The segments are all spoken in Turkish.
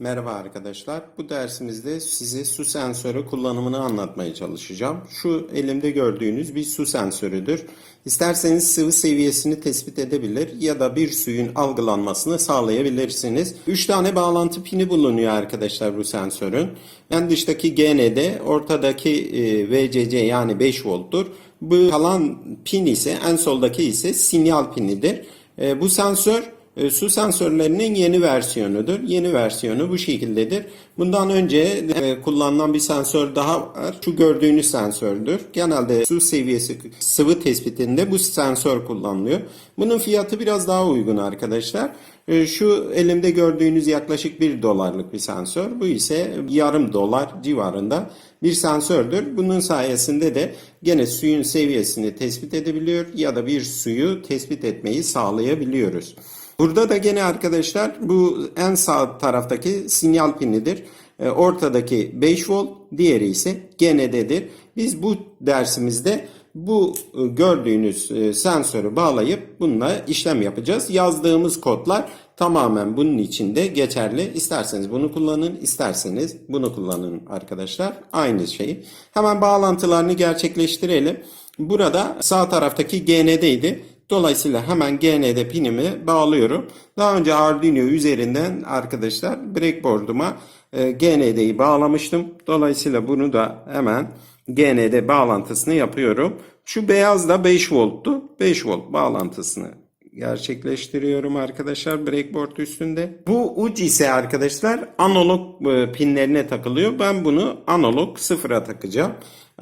Merhaba arkadaşlar. Bu dersimizde size su sensörü kullanımını anlatmaya çalışacağım. Şu elimde gördüğünüz bir su sensörüdür. İsterseniz sıvı seviyesini tespit edebilir ya da bir suyun algılanmasını sağlayabilirsiniz. 3 tane bağlantı pini bulunuyor arkadaşlar bu sensörün. En dıştaki GND, ortadaki e, VCC yani 5 volttur. Bu kalan pin ise en soldaki ise sinyal pinidir. E, Bu sensör Su sensörlerinin yeni versiyonudur. Yeni versiyonu bu şekildedir. Bundan önce e, kullanılan bir sensör daha var. Şu gördüğünüz sensördür. Genelde su seviyesi sıvı tespitinde bu sensör kullanılıyor. Bunun fiyatı biraz daha uygun arkadaşlar. E, Şu elimde gördüğünüz yaklaşık 1 dolarlık bir sensör. Bu ise yarım dolar civarında bir sensördür. Bunun sayesinde de gene suyun seviyesini tespit edebiliyor ya da bir suyu tespit etmeyi sağlayabiliyoruz. Burada da gene arkadaşlar bu en sağ taraftaki sinyal pinidir. E, Ortadaki 5 volt, diğeri ise GND'dir. Biz bu dersimizde bu e, gördüğünüz e, sensörü bağlayıp bununla işlem yapacağız. Yazdığımız kodlar tamamen bunun içinde geçerli. İsterseniz bunu kullanın, isterseniz bunu kullanın arkadaşlar. Aynı şey. Hemen bağlantılarını gerçekleştirelim. Burada sağ taraftaki GND'ydi. Dolayısıyla hemen GND pinimi bağlıyorum. Daha önce Arduino üzerinden arkadaşlar breakboard'uma e, GND'yi bağlamıştım. Dolayısıyla bunu da hemen GND bağlantısını yapıyorum. Şu beyaz da 5 volttu. 5 volt bağlantısını gerçekleştiriyorum arkadaşlar breakboard üstünde. Bu uç ise arkadaşlar analog e, pinlerine takılıyor. Ben bunu analog sıfıra takacağım.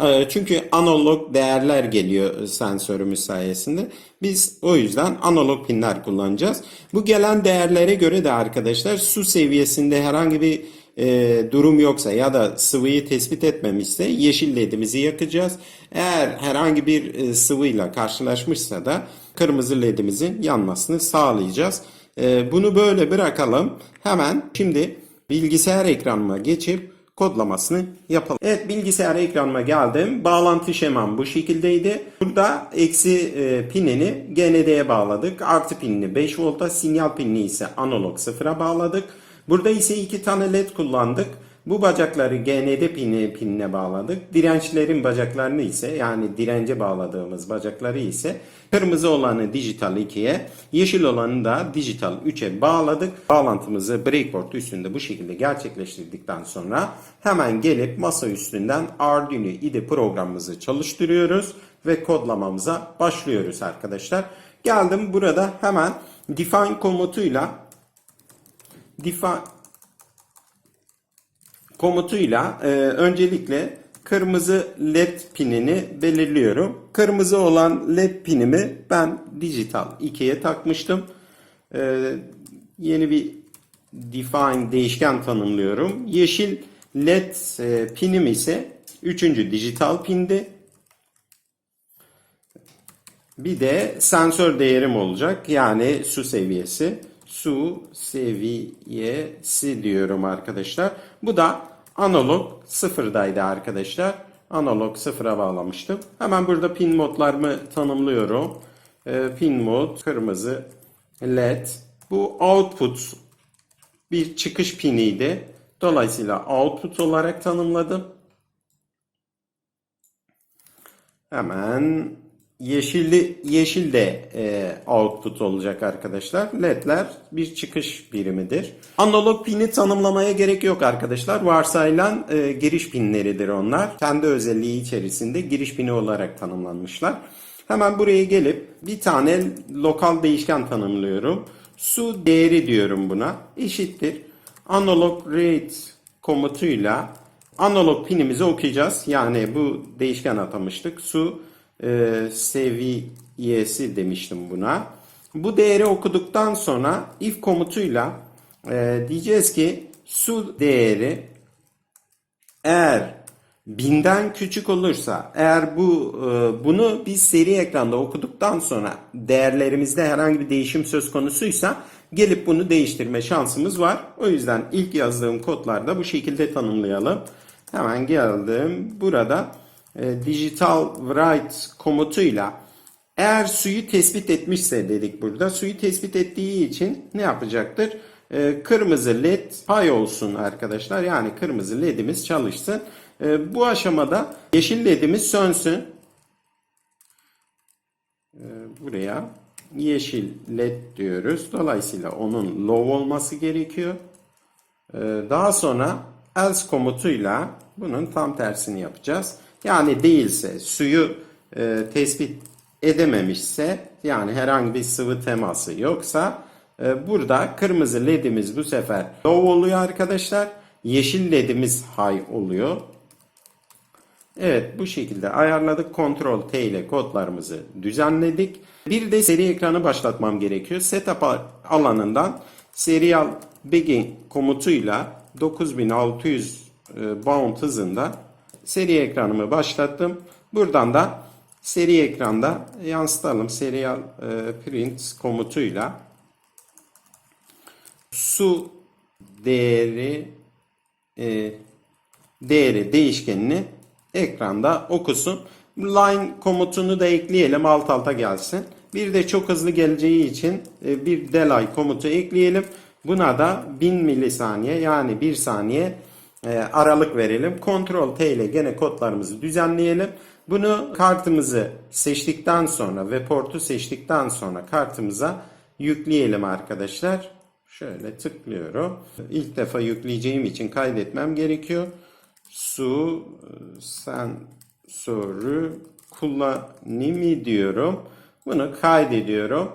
E, Çünkü analog değerler geliyor sensörümüz sayesinde. Biz o yüzden analog pinler kullanacağız. Bu gelen değerlere göre de arkadaşlar su seviyesinde herhangi bir e, durum yoksa ya da sıvıyı tespit etmemişse yeşil ledimizi yakacağız. Eğer herhangi bir e, sıvıyla karşılaşmışsa da kırmızı ledimizin yanmasını sağlayacağız. E, bunu böyle bırakalım. Hemen şimdi bilgisayar ekranıma geçip kodlamasını yapalım. Evet bilgisayar ekranıma geldim. Bağlantı şemam bu şekildeydi. Burada eksi e, pinini GND'ye bağladık. Artı pinini 5 volta, sinyal pinini ise analog sıfıra bağladık. Burada ise iki tane led kullandık. Bu bacakları GND pini, pinine bağladık. Dirençlerin bacaklarını ise yani dirence bağladığımız bacakları ise kırmızı olanı dijital 2'ye, yeşil olanı da dijital 3'e bağladık. Bağlantımızı breakboard üstünde bu şekilde gerçekleştirdikten sonra hemen gelip masa üstünden Arduino IDE programımızı çalıştırıyoruz ve kodlamamıza başlıyoruz arkadaşlar. Geldim burada hemen define komutuyla define komutuyla e, öncelikle kırmızı led pinini belirliyorum. Kırmızı olan led pinimi ben dijital 2'ye takmıştım. E, yeni bir define değişken tanımlıyorum. Yeşil led e, pinim ise 3. dijital pindi. Bir de sensör değerim olacak. Yani su seviyesi. Su seviyesi diyorum arkadaşlar. Bu da analog sıfırdaydı arkadaşlar. Analog sıfıra bağlamıştım. Hemen burada pin modlarımı tanımlıyorum. Ee, pin mod kırmızı led. Bu output bir çıkış piniydi. Dolayısıyla output olarak tanımladım. Hemen yeşilli yeşil de e, output olacak arkadaşlar. LED'ler bir çıkış birimidir. Analog pini tanımlamaya gerek yok arkadaşlar. Varsayılan e, giriş pinleridir onlar. Kendi özelliği içerisinde giriş pini olarak tanımlanmışlar. Hemen buraya gelip bir tane lokal değişken tanımlıyorum. Su değeri diyorum buna. Eşittir. Analog rate komutuyla analog pinimizi okuyacağız. Yani bu değişken atamıştık. Su e, seviyesi demiştim buna. Bu değeri okuduktan sonra if komutuyla e, diyeceğiz ki su değeri eğer binden küçük olursa eğer bu e, bunu biz seri ekranda okuduktan sonra değerlerimizde herhangi bir değişim söz konusuysa gelip bunu değiştirme şansımız var. O yüzden ilk yazdığım kodlarda bu şekilde tanımlayalım. Hemen geldim. Burada e, digital write komutuyla eğer suyu tespit etmişse dedik burada. Suyu tespit ettiği için ne yapacaktır? e, kırmızı led pay olsun arkadaşlar. Yani kırmızı ledimiz çalışsın. E, bu aşamada yeşil ledimiz sönsün. E, buraya yeşil led diyoruz. Dolayısıyla onun low olması gerekiyor. E, daha sonra else komutuyla bunun tam tersini yapacağız. Yani değilse suyu e, tespit edememişse yani herhangi bir sıvı teması yoksa e, burada kırmızı ledimiz bu sefer low oluyor arkadaşlar. Yeşil ledimiz high oluyor. Evet bu şekilde ayarladık. Ctrl T ile kodlarımızı düzenledik. Bir de seri ekranı başlatmam gerekiyor. Setup alanından serial begin komutuyla 9600 e, bound hızında seri ekranımı başlattım. Buradan da seri ekranda yansıtalım. Serial e, print komutuyla su değeri e, değeri değişkenini ekranda okusun. Line komutunu da ekleyelim alt alta gelsin. Bir de çok hızlı geleceği için e, bir delay komutu ekleyelim. Buna da 1000 milisaniye yani 1 saniye e, aralık verelim. Ctrl T ile gene kodlarımızı düzenleyelim. Bunu kartımızı seçtikten sonra ve portu seçtikten sonra kartımıza yükleyelim arkadaşlar. Şöyle tıklıyorum. İlk defa yükleyeceğim için kaydetmem gerekiyor. Su sensörü kullanımı diyorum. Bunu kaydediyorum.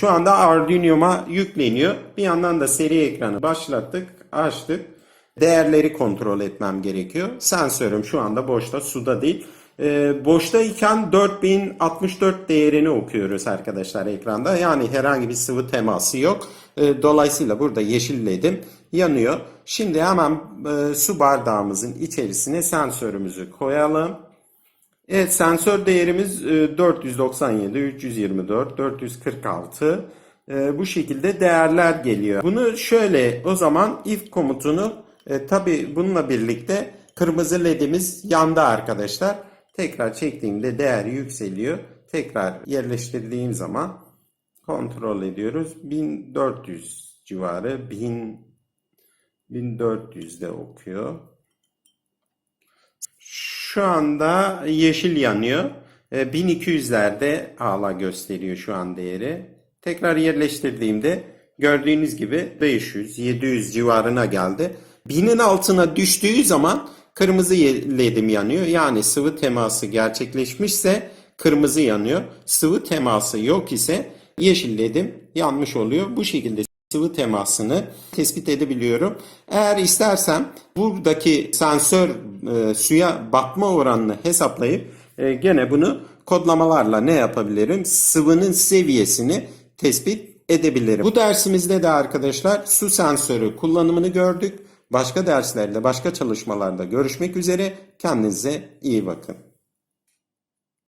Şu anda Arduino'ma yükleniyor. Bir yandan da seri ekranı başlattık, açtık. Değerleri kontrol etmem gerekiyor. Sensörüm şu anda boşta, suda değil. Ee, boştayken 4064 değerini okuyoruz arkadaşlar ekranda. Yani herhangi bir sıvı teması yok. Ee, dolayısıyla burada yeşil ledim yanıyor. Şimdi hemen e, su bardağımızın içerisine sensörümüzü koyalım. Evet sensör değerimiz e, 497, 324, 446 e, bu şekilde değerler geliyor. Bunu şöyle o zaman if komutunu e, tabi bununla birlikte kırmızı ledimiz yandı arkadaşlar. Tekrar çektiğimde değer yükseliyor. Tekrar yerleştirdiğim zaman kontrol ediyoruz. 1400 civarı 1000 1400'de okuyor. Şu anda yeşil yanıyor. E, 1200'lerde hala gösteriyor şu an değeri. Tekrar yerleştirdiğimde gördüğünüz gibi 500-700 civarına geldi. 1000'in altına düştüğü zaman kırmızı ledim yanıyor. Yani sıvı teması gerçekleşmişse kırmızı yanıyor. Sıvı teması yok ise yeşil ledim yanmış oluyor. Bu şekilde sıvı temasını tespit edebiliyorum. Eğer istersem buradaki sensör e, suya batma oranını hesaplayıp e, gene bunu kodlamalarla ne yapabilirim? Sıvının seviyesini tespit edebilirim. Bu dersimizde de arkadaşlar su sensörü kullanımını gördük. Başka derslerde, başka çalışmalarda görüşmek üzere. Kendinize iyi bakın.